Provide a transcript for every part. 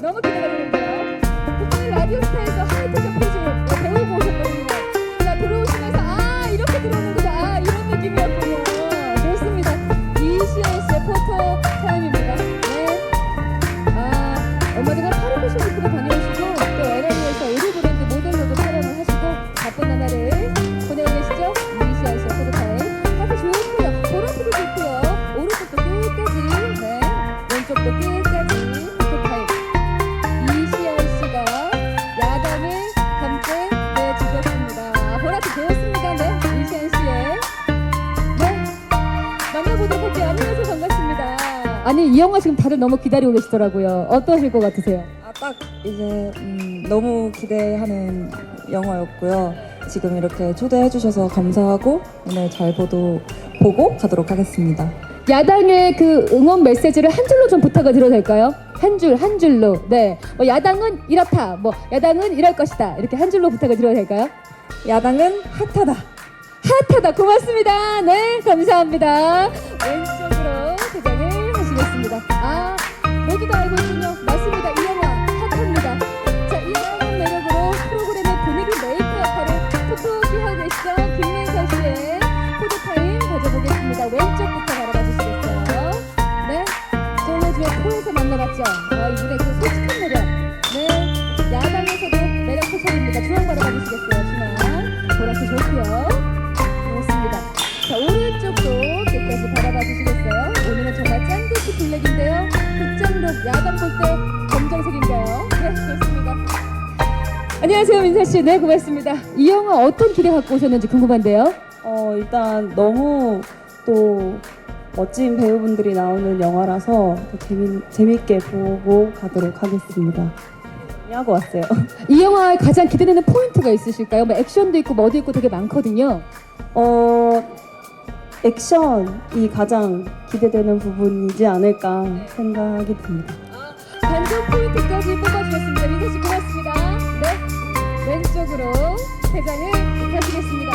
너무 기대가 되는데요. 분명히 라디오스타에서 하이테크 퀴즈를 배우고 오셨거든요. 자, 들어오시면서 아, 이렇게 들어오는구나. 아, 이런 느낌이었군요. 좋습니다. 이시연 씨의 포토 타임입니다. 네. 아, 얼마 전에 파리 패션 위크도 다녀 아니 이 영화 지금 다들 너무 기다리고 계시더라고요. 어떠실 것 같으세요? 아, 딱 이제 음, 너무 기대하는 영화였고요. 지금 이렇게 초대해 주셔서 감사하고 오늘 잘 보도 보고 가도록 하겠습니다. 야당의 그 응원 메시지를 한 줄로 좀 부탁을 드려도 될까요? 한 줄, 한 줄로. 네. 뭐 야당은 이렇다. 뭐 야당은 이럴 것이다. 이렇게 한 줄로 부탁을 드려도 될까요? 야당은 핫하다. 핫하다 고맙습니다. 네 감사합니다. 왼 모두 다 알고 있군요. 맞습니다. 이 영화 핫합니다. 자 이 영화 매력으로 프로그램의 분위기 메이커 역할을 톡톡히 하고 계시죠. 김민서 씨의 포토타임 가져보겠습니다. 왼쪽부터 바라봐 주시겠어요? 네 솔로즈의 코에서 만나봤죠. 아 이분의 그 솔직한 매력. 네 야당에서도 매력 포착입니다. 중앙 바라봐 주시겠어요. 중앙 보라색 좋고요. 그렇습니다. 자 오른쪽도 끝까지 바라봐 주시겠어요? 야간 볼 때 검정색인가요? 네 좋습니다. 안녕하세요 민서 씨. 네 고맙습니다. 이 영화 어떤 기대 갖고 오셨는지 궁금한데요. 어, 일단 너무 또 멋진 배우분들이 나오는 영화라서 더 재미, 재밌게 보고 가도록 하겠습니다. 하고 왔어요. 이 영화에 가장 기대되는 포인트가 있으실까요? 뭐 액션도 있고 뭐도 있고 되게 많거든요. 어, 액션이 가장 기대되는 부분이지 않을까 생각이 듭니다. 반전 포인트까지 뽑아주셨습니다. 민서 씨 고맙습니다. 네, 왼쪽으로 대장을 하시겠습니다.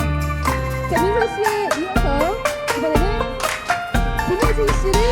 자, 민서 씨에 이어서 이번에는 김혜진 씨를 소-